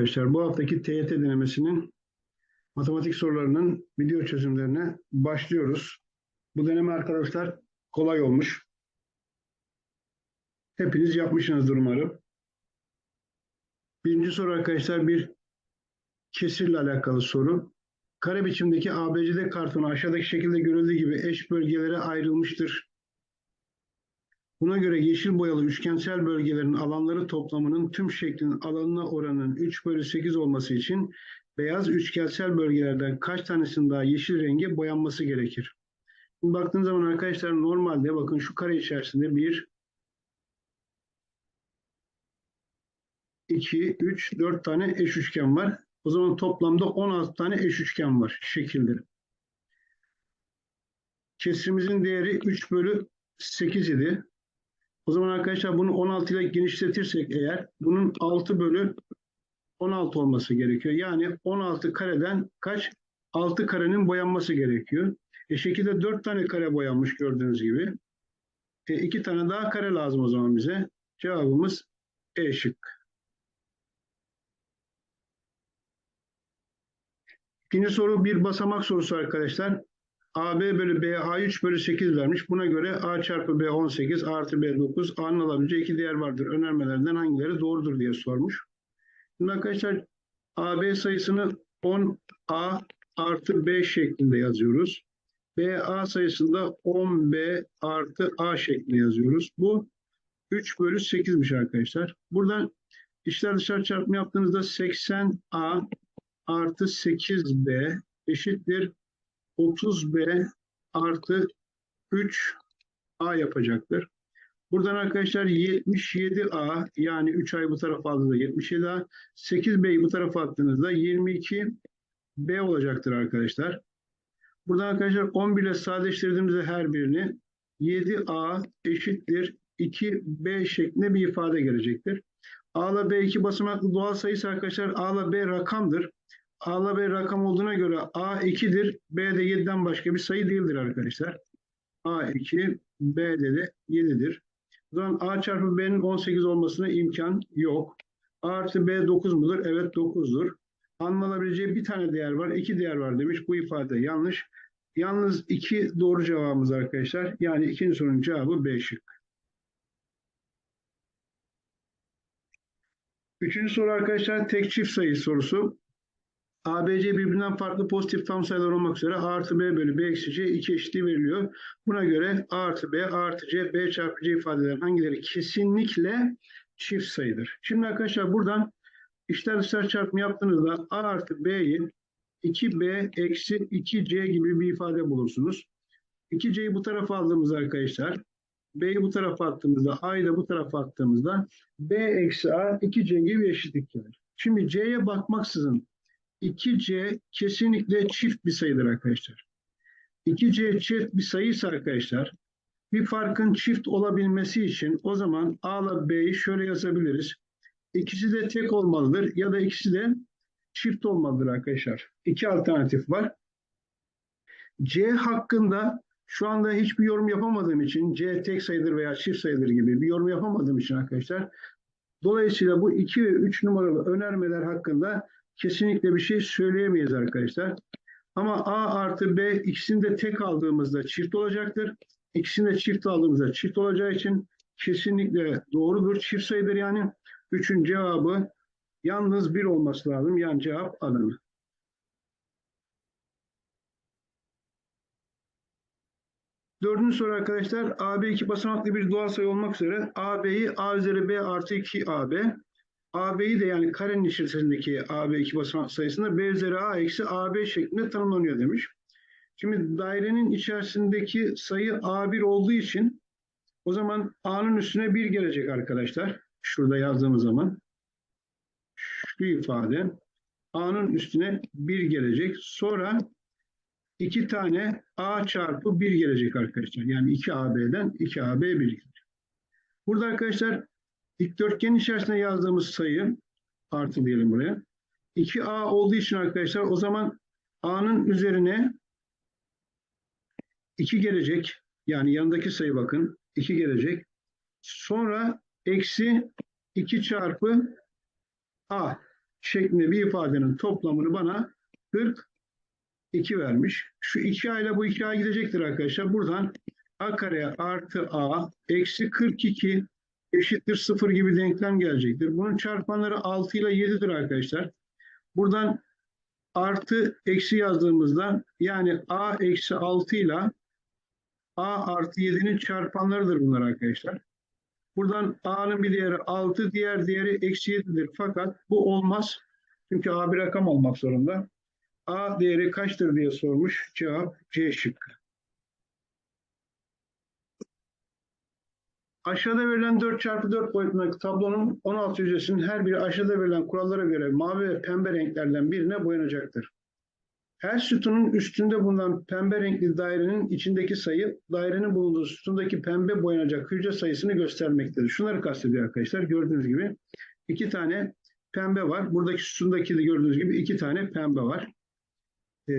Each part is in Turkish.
arkadaşlar. Bu haftaki TYT denemesinin matematik sorularının video çözümlerine başlıyoruz. Bu deneme arkadaşlar kolay olmuş. Hepiniz yapmışsınızdır umarım. Birinci soru arkadaşlar bir kesirle alakalı soru. Kare biçimdeki ABCD kartonu aşağıdaki şekilde görüldüğü gibi eş bölgelere ayrılmıştır. Buna göre yeşil boyalı üçgensel bölgelerin alanları toplamının tüm şeklin alanına oranının 3 bölü 8 olması için beyaz üçgensel bölgelerden kaç tanesinin daha yeşil renge boyanması gerekir? Şimdi baktığınız zaman arkadaşlar normalde bakın şu kare içerisinde 1, 2, 3, 4 tane eş üçgen var. O zaman toplamda 16 tane eş üçgen var şekilde. Kesirimizin değeri 3 bölü 8 idi. O zaman arkadaşlar bunu 16 ile genişletirsek eğer bunun 6 bölü 16 olması gerekiyor. Yani 16 kareden kaç? 6 karenin boyanması gerekiyor. E şekilde 4 tane kare boyanmış gördüğünüz gibi. E 2 tane daha kare lazım o zaman bize. Cevabımız E şık. İkinci soru bir basamak sorusu arkadaşlar. AB bölü B A3 bölü 8 vermiş. Buna göre A çarpı B 18 A artı B 9 A'nın alabileceği iki değer vardır. Önermelerden hangileri doğrudur diye sormuş. Şimdi arkadaşlar AB sayısını 10A artı B şeklinde yazıyoruz. BA sayısında 10B artı A şeklinde yazıyoruz. Bu 3 bölü 8'miş arkadaşlar. Buradan içler dışarı çarpımı yaptığınızda 80A artı 8B eşittir 30B artı 3A yapacaktır. Buradan arkadaşlar 77A yani 3 ay bu tarafa aldığınızda 77A, 8B'yi bu tarafa attığınızda 22B olacaktır arkadaşlar. Buradan arkadaşlar 11 ile sadeleştirdiğimizde her birini 7A eşittir 2B şeklinde bir ifade gelecektir. A ile B iki basamaklı doğal sayısı arkadaşlar A ile B rakamdır. A ile B rakam olduğuna göre A 2'dir. B de 7'den başka bir sayı değildir arkadaşlar. A 2, B'de de 7'dir. O zaman A çarpı B'nin 18 olmasına imkan yok. A artı B 9 mudur? Evet 9'dur. A'nın alabileceği bir tane değer var, iki değer var demiş. Bu ifade yanlış. Yalnız iki doğru cevabımız arkadaşlar. Yani ikinci sorunun cevabı B şık. Üçüncü soru arkadaşlar tek çift sayı sorusu. ABC birbirinden farklı pozitif tam sayılar olmak üzere A artı B bölü B eksi C iki eşitliği veriliyor. Buna göre A artı B, A artı C, B çarpı C ifadelerin hangileri kesinlikle çift sayıdır? Şimdi arkadaşlar buradan içler dışlar çarpımı yaptığınızda A artı B'yi 2B eksi 2C gibi bir ifade bulursunuz. 2C'yi bu tarafa aldığımızda arkadaşlar B'yi bu tarafa attığımızda A'yı da bu tarafa attığımızda B eksi A 2C gibi eşitlik gelir. Şimdi C'ye bakmaksızın 2C kesinlikle çift bir sayıdır arkadaşlar. 2C çift bir sayıysa arkadaşlar bir farkın çift olabilmesi için o zaman A ile B'yi şöyle yazabiliriz. İkisi de tek olmalıdır ya da ikisi de çift olmalıdır arkadaşlar. İki alternatif var. C hakkında şu anda hiçbir yorum yapamadığım için C tek sayıdır veya çift sayıdır gibi bir yorum yapamadığım için arkadaşlar dolayısıyla bu 2 ve 3 numaralı önermeler hakkında kesinlikle bir şey söyleyemeyiz arkadaşlar. Ama A artı B ikisini de tek aldığımızda çift olacaktır. İkisini de çift aldığımızda çift olacağı için kesinlikle doğrudur. Çift sayıdır yani. Üçün cevabı yalnız bir olması lazım. Yani cevap Adana. Dördüncü soru arkadaşlar. AB iki basamaklı bir doğal sayı olmak üzere AB'yi A üzeri B artı 2 AB AB'yi de yani karenin içerisindeki AB iki basamak sayısında B üzeri A eksi AB şeklinde tanımlanıyor demiş. Şimdi dairenin içerisindeki sayı A1 olduğu için o zaman A'nın üstüne 1 gelecek arkadaşlar. Şurada yazdığımız zaman şu ifade A'nın üstüne 1 gelecek. Sonra 2 tane A çarpı 1 gelecek arkadaşlar. Yani 2AB'den 2AB 1 gelecek. Burada arkadaşlar Dikdörtgenin içerisinde yazdığımız sayı artı diyelim buraya. 2A olduğu için arkadaşlar o zaman A'nın üzerine 2 gelecek. Yani yanındaki sayı bakın 2 gelecek. Sonra eksi 2 çarpı A. şeklinde bir ifadenin toplamını bana 42 vermiş. Şu 2a ile bu 2a gidecektir arkadaşlar. Buradan a kare artı a eksi 42 eşittir 0 gibi denklem gelecektir. Bunun çarpanları 6 ile 7'dir arkadaşlar. Buradan artı eksi yazdığımızda yani a eksi 6 ile a artı 7'nin çarpanlarıdır bunlar arkadaşlar. Buradan a'nın bir değeri 6, diğer değeri eksi 7'dir. Fakat bu olmaz. Çünkü a bir rakam olmak zorunda. a değeri kaçtır diye sormuş. Cevap C şıkkı. Aşağıda verilen 4 çarpı 4 boyutundaki tablonun 16 hücresinin her biri aşağıda verilen kurallara göre mavi ve pembe renklerden birine boyanacaktır. Her sütunun üstünde bulunan pembe renkli dairenin içindeki sayı, dairenin bulunduğu sütundaki pembe boyanacak hücre sayısını göstermektedir. Şunları kastediyor arkadaşlar. Gördüğünüz gibi iki tane pembe var. Buradaki sütundaki de gördüğünüz gibi iki tane pembe var. Ee,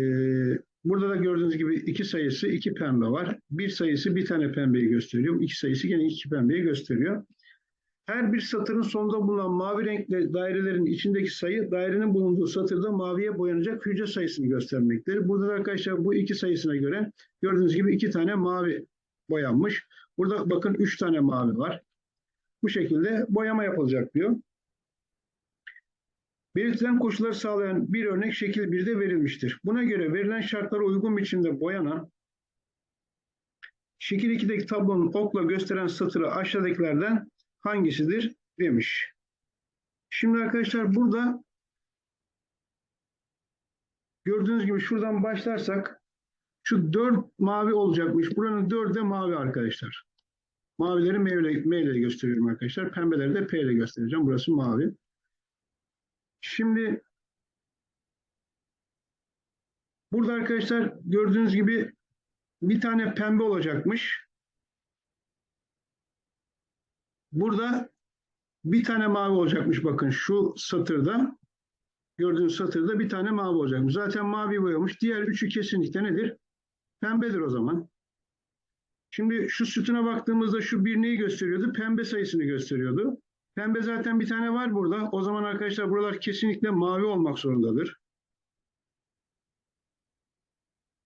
burada da gördüğünüz gibi iki sayısı iki pembe var. Bir sayısı bir tane pembeyi gösteriyor. İki sayısı gene iki pembeyi gösteriyor. Her bir satırın sonunda bulunan mavi renkli dairelerin içindeki sayı dairenin bulunduğu satırda maviye boyanacak hücre sayısını göstermektedir. Burada da arkadaşlar bu iki sayısına göre gördüğünüz gibi iki tane mavi boyanmış. Burada bakın üç tane mavi var. Bu şekilde boyama yapılacak diyor. Belirtilen koşulları sağlayan bir örnek şekil 1'de verilmiştir. Buna göre verilen şartlara uygun biçimde boyanan şekil 2'deki tablonun okla gösteren satırı aşağıdakilerden hangisidir demiş. Şimdi arkadaşlar burada gördüğünüz gibi şuradan başlarsak şu 4 mavi olacakmış. Buranın 4'ü de mavi arkadaşlar. Mavileri M ile, M ile gösteriyorum arkadaşlar. Pembeleri de P ile göstereceğim. Burası mavi. Şimdi burada arkadaşlar gördüğünüz gibi bir tane pembe olacakmış. Burada bir tane mavi olacakmış bakın şu satırda. Gördüğünüz satırda bir tane mavi olacakmış. Zaten mavi boyamış. Diğer üçü kesinlikle nedir? Pembedir o zaman. Şimdi şu sütuna baktığımızda şu bir neyi gösteriyordu? Pembe sayısını gösteriyordu. Pembe zaten bir tane var burada. O zaman arkadaşlar buralar kesinlikle mavi olmak zorundadır.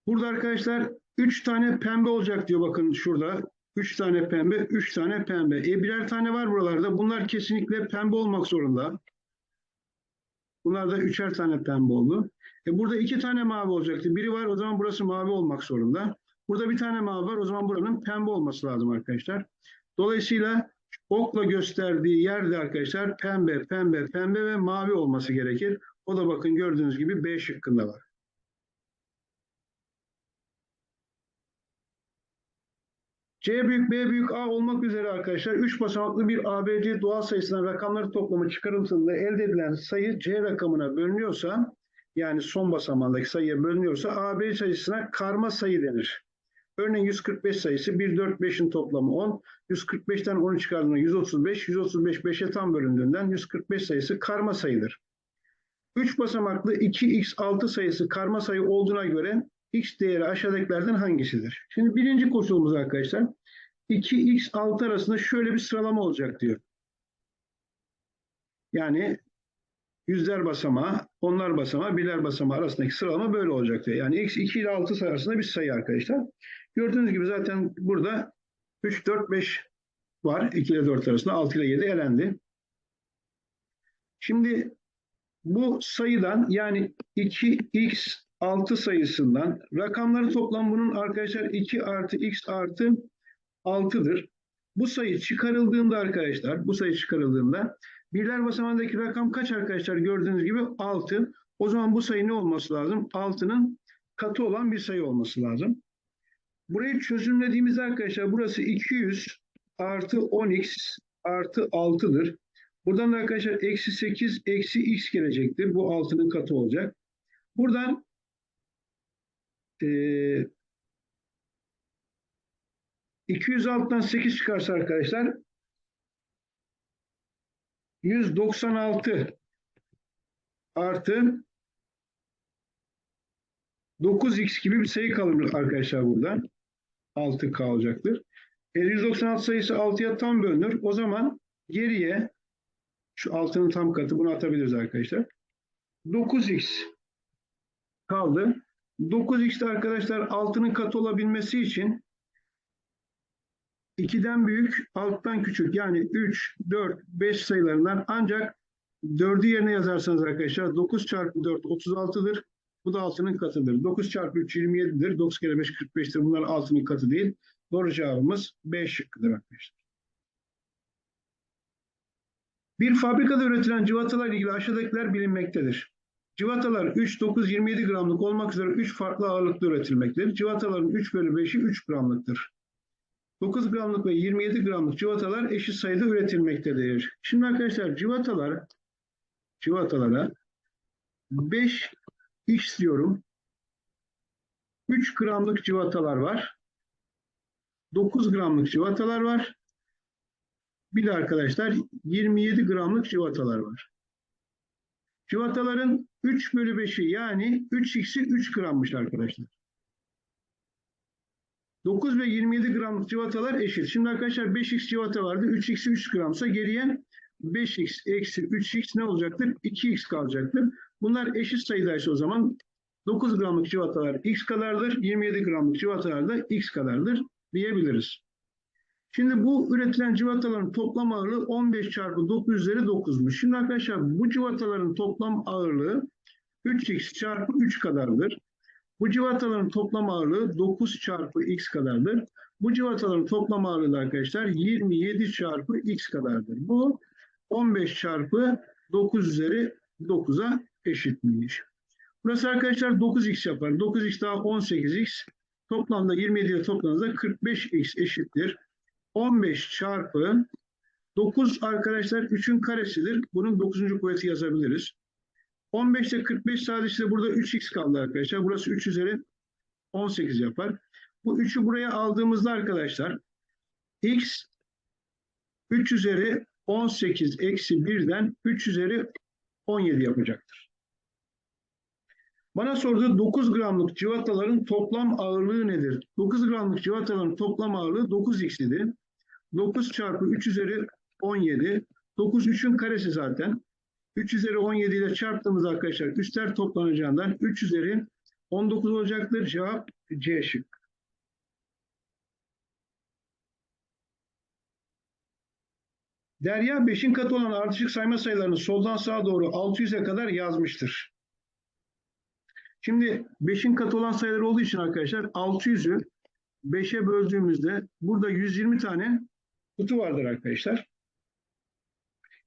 Burada arkadaşlar 3 tane pembe olacak diyor bakın şurada. 3 tane pembe, 3 tane pembe. E birer tane var buralarda. Bunlar kesinlikle pembe olmak zorunda. Bunlar da üçer tane pembe oldu. E burada iki tane mavi olacaktı. Biri var o zaman burası mavi olmak zorunda. Burada bir tane mavi var o zaman buranın pembe olması lazım arkadaşlar. Dolayısıyla okla gösterdiği yerde arkadaşlar pembe, pembe, pembe ve mavi olması gerekir. O da bakın gördüğünüz gibi B şıkkında var. C büyük B büyük A olmak üzere arkadaşlar 3 basamaklı bir ABC doğal sayısından rakamları toplamı çıkarıldığında elde edilen sayı C rakamına bölünüyorsa yani son basamağındaki sayıya bölünüyorsa AB sayısına karma sayı denir. Örneğin 145 sayısı 1, 4, 5'in toplamı 10. 145'ten 10'u çıkardığında 135. 135 5'e tam bölündüğünden 145 sayısı karma sayıdır. 3 basamaklı 2x6 sayısı karma sayı olduğuna göre x değeri aşağıdakilerden hangisidir? Şimdi birinci koşulumuz arkadaşlar 2x6 arasında şöyle bir sıralama olacak diyor. Yani yüzler basamağı, onlar basamağı, birler basamağı arasındaki sıralama böyle olacak diyor. Yani x 2 ile 6 sayı arasında bir sayı arkadaşlar. Gördüğünüz gibi zaten burada 3, 4, 5 var. 2 ile 4 arasında 6 ile 7 elendi. Şimdi bu sayıdan yani 2x 6 sayısından rakamları toplam bunun arkadaşlar 2 artı x artı 6'dır. Bu sayı çıkarıldığında arkadaşlar bu sayı çıkarıldığında birler basamağındaki rakam kaç arkadaşlar gördüğünüz gibi 6. O zaman bu sayı ne olması lazım? 6'nın katı olan bir sayı olması lazım. Burayı çözümlediğimizde arkadaşlar burası 200 artı 10x artı 6'dır. Buradan da arkadaşlar eksi 8 eksi x gelecektir. Bu 6'nın katı olacak. Buradan e, 206'dan 8 çıkarsa arkadaşlar 196 artı 9x gibi bir sayı kalır arkadaşlar burada. 6 kalacaktır. E, 196 sayısı 6'ya tam bölünür. O zaman geriye şu 6'nın tam katı bunu atabiliriz arkadaşlar. 9x kaldı. 9x'te arkadaşlar altının katı olabilmesi için 2'den büyük, alttan küçük yani 3, 4, 5 sayılarından ancak 4'ü yerine yazarsanız arkadaşlar 9 çarpı 4 36'dır. Bu da altının katıdır. 9 çarpı 3 27'dir. 9 kere 5 45'tir. Bunlar altının katı değil. Doğru cevabımız B şıkkıdır arkadaşlar. Bir fabrikada üretilen civatalarla ilgili aşağıdakiler bilinmektedir. Civatalar 3, 9, 27 gramlık olmak üzere 3 farklı ağırlıkta üretilmektedir. Civataların 3 bölü 5'i 3 gramlıktır. 9 gramlık ve 27 gramlık civatalar eşit sayıda üretilmektedir. Şimdi arkadaşlar civatalar civatalara 5 x diyorum. 3 gramlık civatalar var. 9 gramlık civatalar var. Bir de arkadaşlar 27 gramlık civatalar var. Civataların 3 bölü 5'i yani 3x'i 3 grammış arkadaşlar. 9 ve 27 gramlık civatalar eşit. Şimdi arkadaşlar 5x civata vardı. 3x'i 3 gramsa geriye 5x eksi 3x ne olacaktır? 2x kalacaktır. Bunlar eşit sayıdaysa o zaman 9 gramlık civatalar x kadardır. 27 gramlık civatalar da x kadardır diyebiliriz. Şimdi bu üretilen civataların toplam ağırlığı 15 çarpı 9 üzeri 9'muş. Şimdi arkadaşlar bu civataların toplam ağırlığı 3x çarpı 3 kadardır. Bu civataların toplam ağırlığı 9 çarpı x kadardır. Bu civataların toplam ağırlığı da arkadaşlar 27 çarpı x kadardır. Bu 15 çarpı 9 üzeri 9'a eşitmiş. Burası arkadaşlar 9x yapar. 9x daha 18x. Toplamda 27 ile toplamda 45x eşittir. 15 çarpı 9 arkadaşlar 3'ün karesidir. Bunun 9. kuvveti yazabiliriz. 15 ile 45 sadece burada 3x kaldı arkadaşlar. Burası 3 üzeri 18 yapar. Bu 3'ü buraya aldığımızda arkadaşlar x 3 üzeri 18 eksi 1'den 3 üzeri 17 yapacaktır. Bana sorduğu 9 gramlık civataların toplam ağırlığı nedir? 9 gramlık civataların toplam ağırlığı 9x idi. 9 çarpı 3 üzeri 17. 9 3'ün karesi zaten. 3 üzeri 17 ile çarptığımız arkadaşlar üstler toplanacağından 3 üzeri 19 olacaktır. Cevap C şık. Derya 5'in katı olan ardışık sayma sayılarını soldan sağa doğru 600'e kadar yazmıştır. Şimdi 5'in katı olan sayılar olduğu için arkadaşlar 600'ü 5'e böldüğümüzde burada 120 tane kutu vardır arkadaşlar.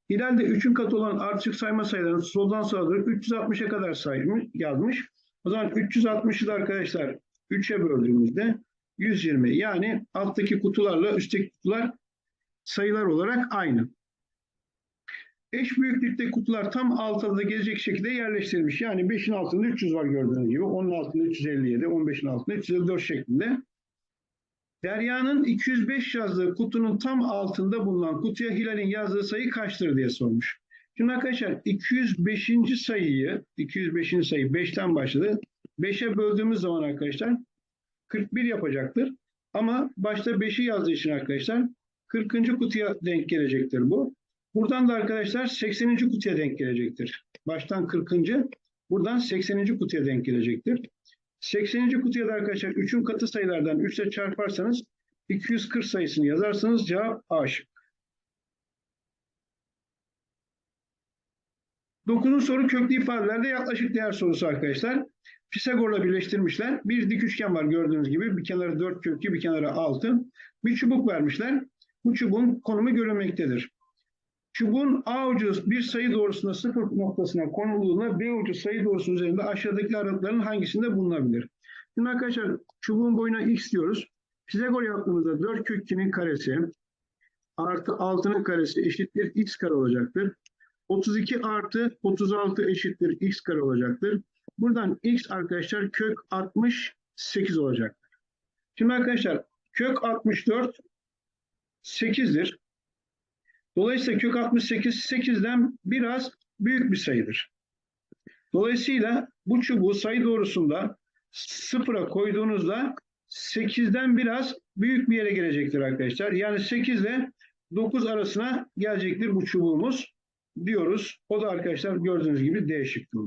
İleride 3'ün katı olan ardışık sayma sayılarını soldan sağa doğru 360'a kadar saymış, yazmış. O zaman 360'ı da arkadaşlar 3'e böldüğümüzde 120 yani alttaki kutularla üstteki kutular sayılar olarak aynı. Eş büyüklükte kutular tam altıda gelecek şekilde yerleştirilmiş. Yani 5'in altında 300 var gördüğünüz gibi. 10'un altında 357, 15'in altında 354 şeklinde. Derya'nın 205 yazdığı kutunun tam altında bulunan kutuya Hilal'in yazdığı sayı kaçtır diye sormuş. Şimdi arkadaşlar 205. sayıyı, 205. sayı 5'ten başladı. 5'e böldüğümüz zaman arkadaşlar 41 yapacaktır. Ama başta 5'i yazdığı için arkadaşlar 40. kutuya denk gelecektir bu. Buradan da arkadaşlar 80. kutuya denk gelecektir. Baştan 40. Buradan 80. kutuya denk gelecektir. 80. kutuya da arkadaşlar 3'ün katı sayılardan 3 ile çarparsanız 240 sayısını yazarsanız cevap A şık. 9. soru köklü ifadelerde yaklaşık değer sorusu arkadaşlar. Pisagor'la birleştirmişler. Bir dik üçgen var gördüğünüz gibi. Bir kenarı 4 köklü, bir kenarı 6. Bir çubuk vermişler. Bu çubuğun konumu görülmektedir. Çubuğun A ucu bir sayı doğrusunda sıfır noktasına konulduğunda B ucu sayı doğrusu üzerinde aşağıdaki aralıkların hangisinde bulunabilir? Şimdi arkadaşlar çubuğun boyuna x diyoruz. Pisagor yaptığımızda 4 kök 2'nin karesi artı 6'nın karesi eşittir x kare olacaktır. 32 artı 36 eşittir x kare olacaktır. Buradan x arkadaşlar kök 68 olacaktır. Şimdi arkadaşlar kök 64 8'dir. Dolayısıyla kök 68 8'den biraz büyük bir sayıdır. Dolayısıyla bu çubuğu sayı doğrusunda sıfıra koyduğunuzda 8'den biraz büyük bir yere gelecektir arkadaşlar. Yani 8 ile 9 arasına gelecektir bu çubuğumuz diyoruz. O da arkadaşlar gördüğünüz gibi D şıkkı.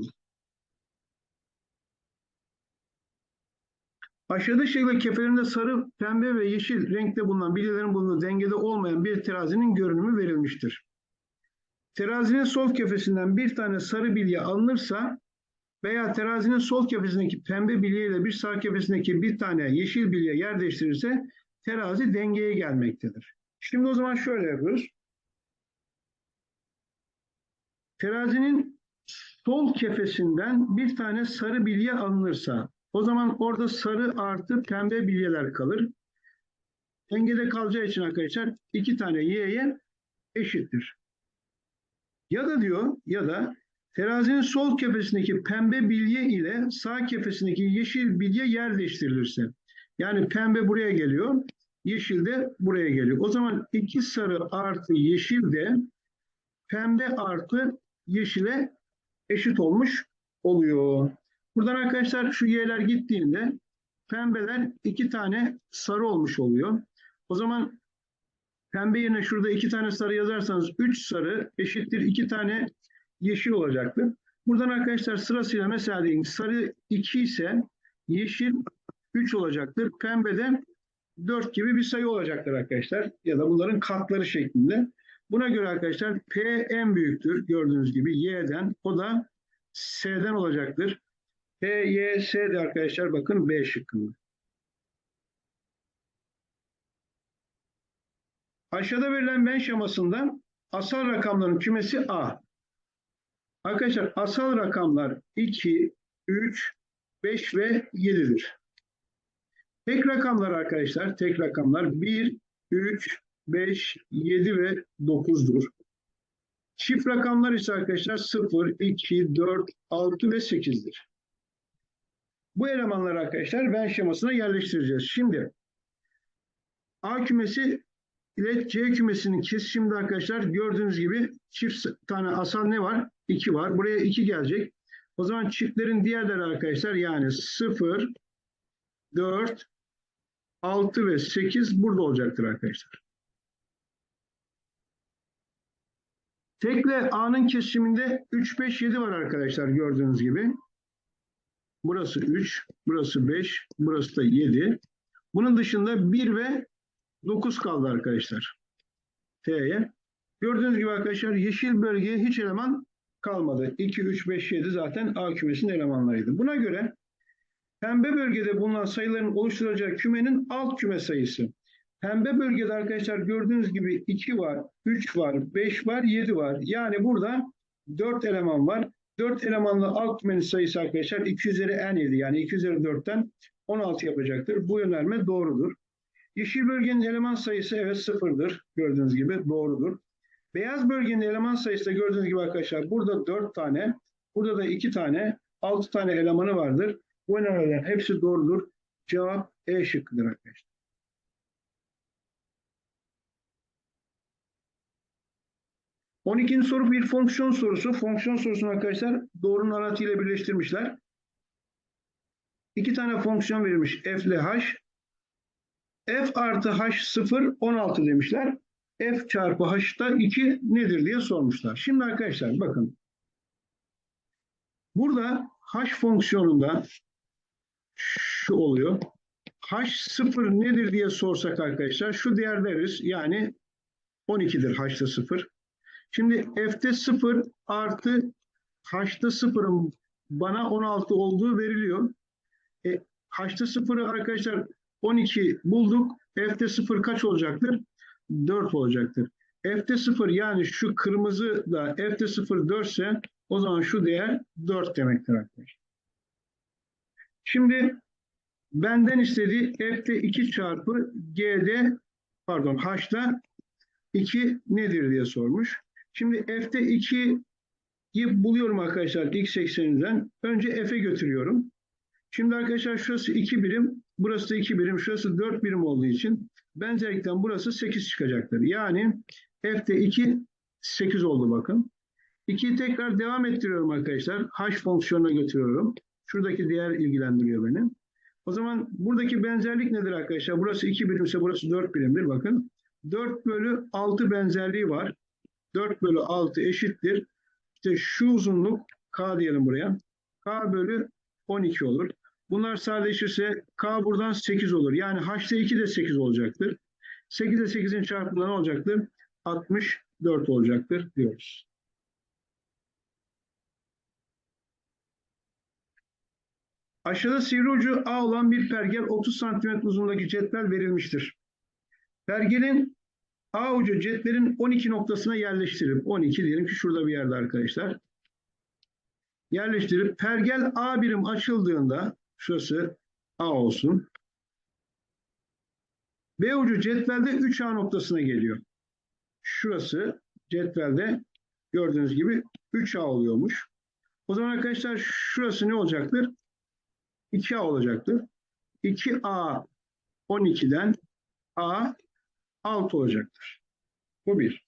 Aşağıda şekilde kefelerinde sarı, pembe ve yeşil renkte bulunan bilyelerin bulunduğu dengede olmayan bir terazinin görünümü verilmiştir. Terazinin sol kefesinden bir tane sarı bilye alınırsa veya terazinin sol kefesindeki pembe bilye ile bir sağ kefesindeki bir tane yeşil bilye yer değiştirirse terazi dengeye gelmektedir. Şimdi o zaman şöyle yapıyoruz. Terazinin sol kefesinden bir tane sarı bilye alınırsa o zaman orada sarı artı pembe bilyeler kalır. Dengede kalacağı için arkadaşlar iki tane y'ye eşittir. Ya da diyor ya da terazinin sol kefesindeki pembe bilye ile sağ kefesindeki yeşil bilye yer değiştirilirse. Yani pembe buraya geliyor, yeşil de buraya geliyor. O zaman iki sarı artı yeşil de pembe artı yeşile eşit olmuş oluyor. Buradan arkadaşlar şu y'ler gittiğinde pembeler iki tane sarı olmuş oluyor. O zaman pembe yerine şurada iki tane sarı yazarsanız üç sarı eşittir iki tane yeşil olacaktır. Buradan arkadaşlar sırasıyla mesela diyeyim sarı 2 ise yeşil 3 olacaktır. Pembe de 4 gibi bir sayı olacaktır arkadaşlar. Ya da bunların katları şeklinde. Buna göre arkadaşlar P en büyüktür gördüğünüz gibi Y'den. O da S'den olacaktır. P, Y, S de arkadaşlar bakın B şıkkında. Aşağıda verilen Venn şemasında asal rakamların kümesi A. Arkadaşlar asal rakamlar 2, 3, 5 ve 7'dir. Tek rakamlar arkadaşlar, tek rakamlar 1, 3, 5, 7 ve 9'dur. Çift rakamlar ise arkadaşlar 0, 2, 4, 6 ve 8'dir. Bu elemanları arkadaşlar Venn şemasına yerleştireceğiz. Şimdi A kümesi ile C kümesinin kesişiminde arkadaşlar gördüğünüz gibi çift tane asal ne var? 2 var. Buraya 2 gelecek. O zaman çiftlerin diğerleri arkadaşlar yani 0, 4, 6 ve 8 burada olacaktır arkadaşlar. Tekle A'nın kesişiminde 3, 5, 7 var arkadaşlar gördüğünüz gibi. Burası 3, burası 5, burası da 7. Bunun dışında 1 ve 9 kaldı arkadaşlar. T'ye. Gördüğünüz gibi arkadaşlar yeşil bölgeye hiç eleman kalmadı. 2, 3, 5, 7 zaten A kümesinin elemanlarıydı. Buna göre pembe bölgede bulunan sayıların oluşturacağı kümenin alt küme sayısı. Pembe bölgede arkadaşlar gördüğünüz gibi 2 var, 3 var, 5 var, 7 var. Yani burada 4 eleman var. 4 elemanlı alt kümenin sayısı arkadaşlar 2 üzeri n idi. Yani 2 üzeri 4'ten 16 yapacaktır. Bu önerme doğrudur. Yeşil bölgenin eleman sayısı evet sıfırdır. Gördüğünüz gibi doğrudur. Beyaz bölgenin eleman sayısı da gördüğünüz gibi arkadaşlar burada 4 tane, burada da 2 tane, 6 tane elemanı vardır. Bu önermeler hepsi doğrudur. Cevap E şıkkıdır arkadaşlar. On ikinci soru bir fonksiyon sorusu. Fonksiyon sorusunu arkadaşlar doğrunun aratıyla birleştirmişler. İki tane fonksiyon verilmiş. F ile H. F artı H 0 16 demişler. F çarpı H'da 2 nedir diye sormuşlar. Şimdi arkadaşlar bakın. Burada H fonksiyonunda şu oluyor. H 0 nedir diye sorsak arkadaşlar şu değer veririz. Yani 12'dir H'da 0. Şimdi F'de 0 artı H'da 0'ın bana 16 olduğu veriliyor. E, H'da 0'ı arkadaşlar 12 bulduk. F'de 0 kaç olacaktır? 4 olacaktır. F'de 0 yani şu kırmızı da F'de 0 4 ise o zaman şu değer 4 demektir arkadaşlar. Şimdi benden istediği F'de 2 çarpı G'de pardon H'da 2 nedir diye sormuş. Şimdi F'de 2'yi buluyorum arkadaşlar x ekseninden. Önce F'e götürüyorum. Şimdi arkadaşlar şurası 2 birim, burası da 2 birim, şurası 4 birim olduğu için benzerlikten burası 8 çıkacaktır. Yani F'de 2 8 oldu bakın. 2'yi tekrar devam ettiriyorum arkadaşlar. H fonksiyonuna götürüyorum. Şuradaki değer ilgilendiriyor beni. O zaman buradaki benzerlik nedir arkadaşlar? Burası 2 birimse burası 4 birimdir bakın. 4 bölü 6 benzerliği var. 4 bölü 6 eşittir. İşte şu uzunluk K diyelim buraya. K bölü 12 olur. Bunlar sadeleşirse K buradan 8 olur. Yani H'te 2 de 8 olacaktır. 8 ile 8'in çarpımı ne olacaktır? 64 olacaktır diyoruz. Aşağıda sivri ucu A olan bir pergel 30 cm uzunluğundaki cetvel verilmiştir. Pergelin A ucu cetvelin 12 noktasına yerleştirip 12 diyelim ki şurada bir yerde arkadaşlar. Yerleştirip pergel A birim açıldığında şurası A olsun. B ucu cetvelde 3A noktasına geliyor. Şurası cetvelde gördüğünüz gibi 3A oluyormuş. O zaman arkadaşlar şurası ne olacaktır? 2A olacaktır. 2A 12'den A 6 olacaktır. Bu bir.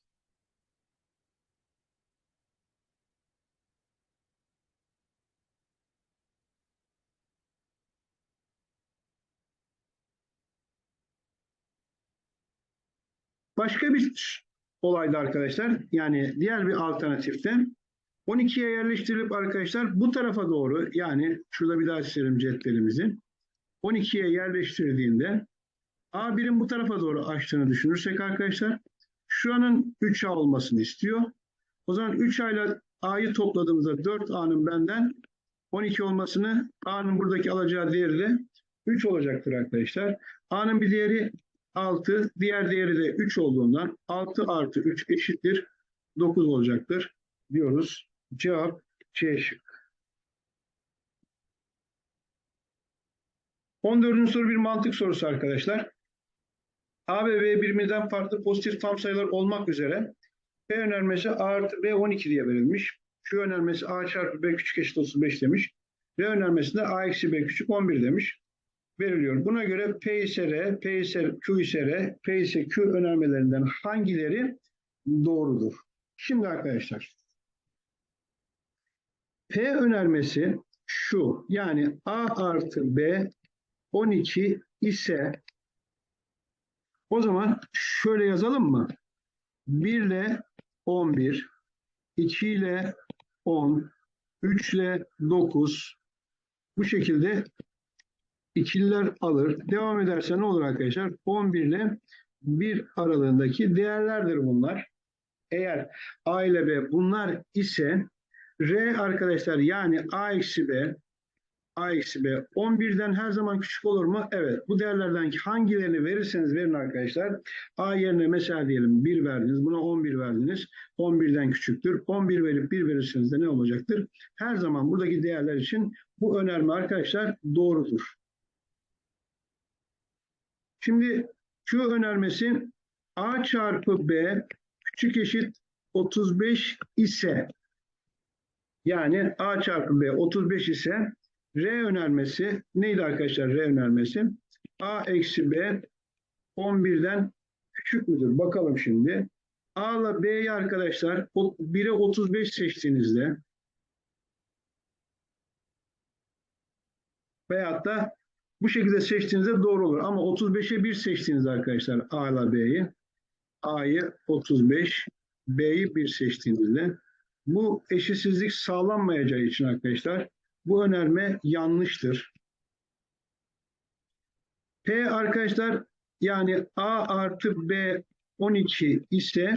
Başka bir olayda arkadaşlar yani diğer bir alternatifte 12'ye yerleştirilip arkadaşlar bu tarafa doğru yani şurada bir daha çizelim cetvelimizi 12'ye yerleştirdiğinde A birim bu tarafa doğru açtığını düşünürsek arkadaşlar şuranın 3A olmasını istiyor. O zaman 3A ile A'yı topladığımızda 4A'nın benden 12 olmasını A'nın buradaki alacağı değeri de 3 olacaktır arkadaşlar. A'nın bir değeri 6, diğer değeri de 3 olduğundan 6 artı 3 eşittir 9 olacaktır diyoruz. Cevap C şık. 14. soru bir mantık sorusu arkadaşlar. A ve B birbirinden farklı pozitif tam sayılar olmak üzere P önermesi A artı B 12 diye verilmiş. Q önermesi A çarpı B küçük eşit 35 demiş. R önermesinde A eksi B küçük 11 demiş. Veriliyor. Buna göre P ise R, P ise Q ise R, P ise Q önermelerinden hangileri doğrudur? Şimdi arkadaşlar P önermesi şu yani A artı B 12 ise o zaman şöyle yazalım mı? 1 ile 11, 2 ile 10, 3 ile 9 bu şekilde ikililer alır. Devam ederse ne olur arkadaşlar? 11 ile 1 aralığındaki değerlerdir bunlar. Eğer A ile B bunlar ise R arkadaşlar yani A eksi B A eksi B 11'den her zaman küçük olur mu? Evet. Bu değerlerden hangilerini verirseniz verin arkadaşlar. A yerine mesela diyelim 1 verdiniz. Buna 11 verdiniz. 11'den küçüktür. 11 verip 1 verirseniz de ne olacaktır? Her zaman buradaki değerler için bu önerme arkadaşlar doğrudur. Şimdi Q önermesi A çarpı B küçük eşit 35 ise yani A çarpı B 35 ise R önermesi neydi arkadaşlar R önermesi? A eksi B 11'den küçük müdür? Bakalım şimdi. A ile B'yi arkadaşlar 1'e 35 seçtiğinizde veyahut da bu şekilde seçtiğinizde doğru olur. Ama 35'e 1 seçtiğinizde arkadaşlar A ile B'yi A'yı 35 B'yi 1 seçtiğinizde bu eşitsizlik sağlanmayacağı için arkadaşlar bu önerme yanlıştır. P arkadaşlar yani A artı B 12 ise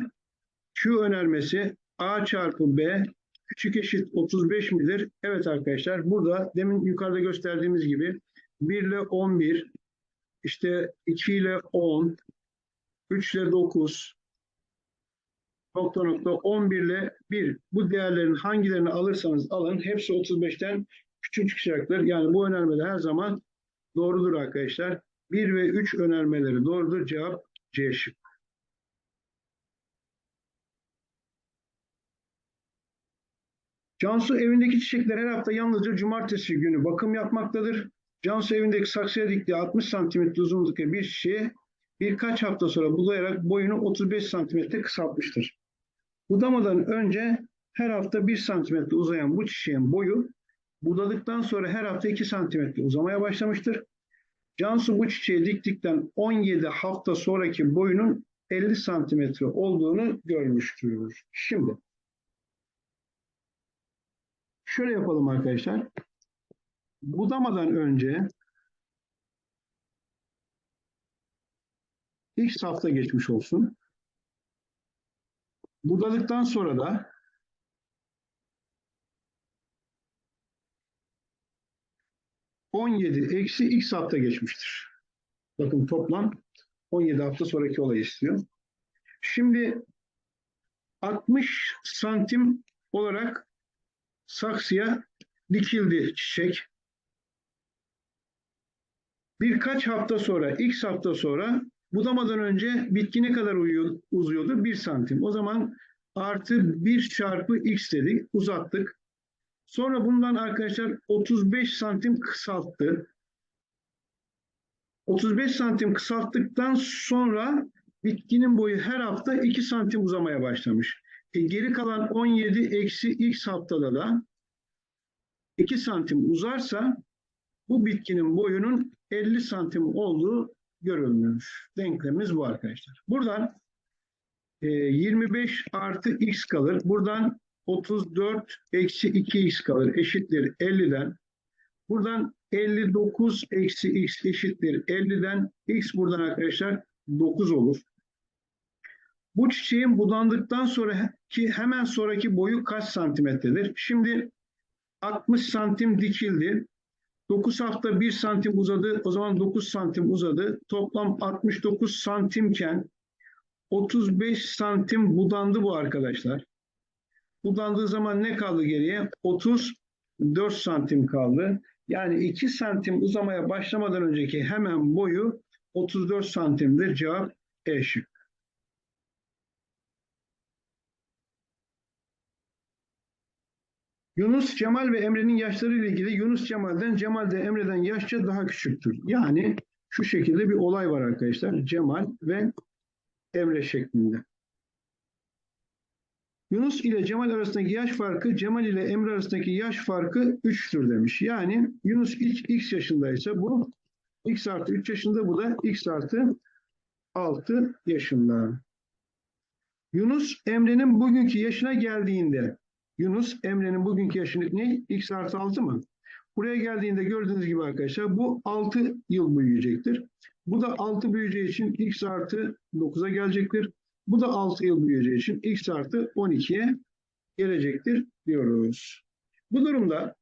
Q önermesi A çarpı B küçük eşit 35 midir? Evet arkadaşlar burada demin yukarıda gösterdiğimiz gibi 1 ile 11 işte 2 ile 10 3 ile 9 nokta nokta 11 ile 1 bu değerlerin hangilerini alırsanız alın hepsi 35'ten küçük çıkacaktır. Yani bu önermeler her zaman doğrudur arkadaşlar. 1 ve 3 önermeleri doğrudur. Cevap C şık. Cansu evindeki çiçekler her hafta yalnızca cumartesi günü bakım yapmaktadır. Cansu evindeki saksıya diktiği 60 cm uzunlukta bir çiçeği birkaç hafta sonra budayarak boyunu 35 cm kısaltmıştır. Budamadan önce her hafta 1 cm uzayan bu çiçeğin boyu budadıktan sonra her hafta 2 cm uzamaya başlamıştır. Cansu bu çiçeği diktikten 17 hafta sonraki boyunun 50 santimetre olduğunu görmüştür. Şimdi şöyle yapalım arkadaşlar. budamadan önce X hafta geçmiş olsun. Budadıktan sonra da ...17 eksi x hafta geçmiştir. Bakın toplam 17 hafta sonraki olayı istiyor. Şimdi 60 santim olarak saksıya dikildi çiçek. Birkaç hafta sonra, x hafta sonra budamadan önce bitki ne kadar uyuyor, uzuyordu? 1 santim. O zaman artı 1 çarpı x dedik, uzattık. Sonra bundan arkadaşlar 35 santim kısalttı. 35 santim kısalttıktan sonra bitkinin boyu her hafta 2 santim uzamaya başlamış. E, geri kalan 17 eksi x haftada da 2 santim uzarsa bu bitkinin boyunun 50 santim olduğu görülmüş. Denklemimiz bu arkadaşlar. Buradan e, 25 artı x kalır. Buradan 34 eksi 2x kalır. Eşittir 50'den. Buradan 59 eksi x eşittir 50'den. x buradan arkadaşlar 9 olur. Bu çiçeğin budandıktan sonraki hemen sonraki boyu kaç santimetredir? Şimdi 60 santim dikildi. 9 hafta 1 santim uzadı. O zaman 9 santim uzadı. Toplam 69 santimken 35 santim budandı bu arkadaşlar. Budandığı zaman ne kaldı geriye? 34 santim kaldı. Yani 2 santim uzamaya başlamadan önceki hemen boyu 34 santimdir. Cevap E şık. Yunus, Cemal ve Emre'nin yaşları ile ilgili Yunus Cemal'den, Cemal de Emre'den yaşça daha küçüktür. Yani şu şekilde bir olay var arkadaşlar. Cemal ve Emre şeklinde. Yunus ile Cemal arasındaki yaş farkı, Cemal ile Emre arasındaki yaş farkı 3'tür demiş. Yani Yunus ilk x yaşındaysa bu x artı 3 yaşında, bu da x artı 6 yaşında. Yunus Emre'nin bugünkü yaşına geldiğinde Yunus Emre'nin bugünkü yaşını ne? X artı 6 mı? Buraya geldiğinde gördüğünüz gibi arkadaşlar bu 6 yıl büyüyecektir. Bu da 6 büyüyeceği için X artı 9'a gelecektir. Bu da 6 yıl büyüyeceği için X artı 12'ye gelecektir diyoruz. Bu durumda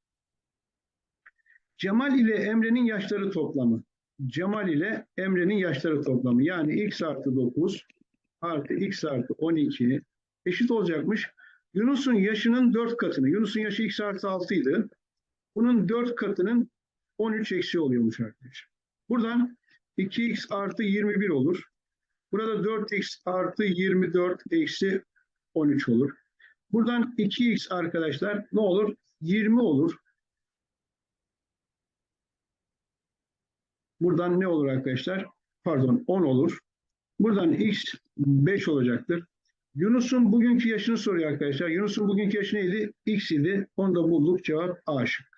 Cemal ile Emre'nin yaşları toplamı. Cemal ile Emre'nin yaşları toplamı. Yani X artı 9 artı X artı 12 eşit olacakmış. Yunus'un yaşının 4 katını, Yunus'un yaşı x artı 6 idi. Bunun 4 katının 13 eksi oluyormuş arkadaşlar. Buradan 2x artı 21 olur. Burada 4x artı 24 eksi 13 olur. Buradan 2x arkadaşlar ne olur? 20 olur. Buradan ne olur arkadaşlar? Pardon 10 olur. Buradan x 5 olacaktır. Yunus'un bugünkü yaşını soruyor arkadaşlar. Yunus'un bugünkü yaşı neydi? X idi. Onu da bulduk. Cevap A şık.